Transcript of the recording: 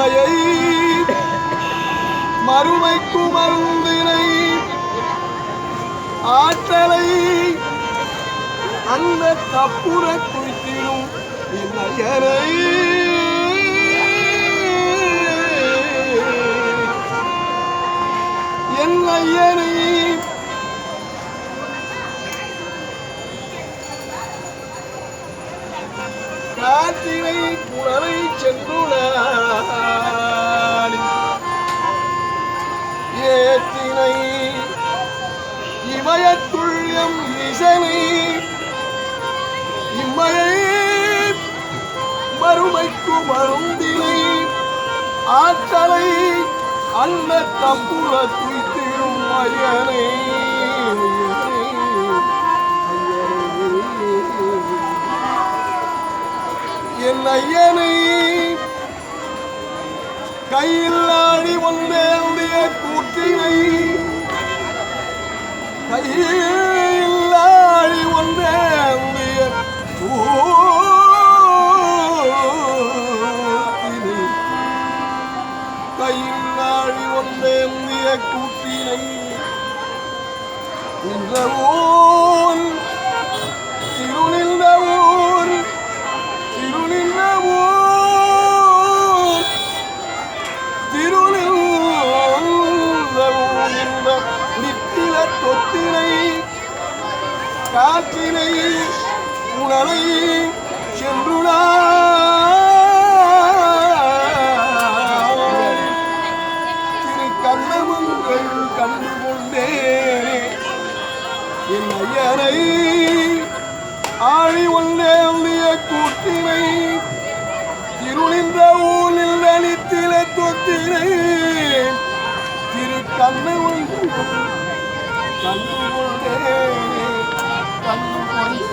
மறுமையை மறுமைக்கு மருந்தினை ஆற்றலை அந்த கப்புற குறித்திடும் இளையரை காத்திரை புனரை சென்றுளாடி ஏத்தினை இமயத்துள்யம் இசனை இம்மையை மறுமைக்கு மருந்தினை. ஆற்றலை அல்ல தம்புல துய்த்திடும் மயனை என் ஐயனை கையில் ஆடி வந்தேந்திய கூற்றினை கையில் ஆடி வந்தேந்திய கூற்றினை கையில் ஆடி வந்தேந்திய கூற்றினை நின்ற காற்றினை உணலை சென்றுனார் திரு கண்ணமங்கள் கண்டு கொண்டே என் ஐயனை ஆழி ஒன்றே உடைய கூட்டினை திருளின்ற ஊனில் அளித்தில தொத்தினை திரு கண்ணமங்கள் கண்டு கொண்டே Itu 力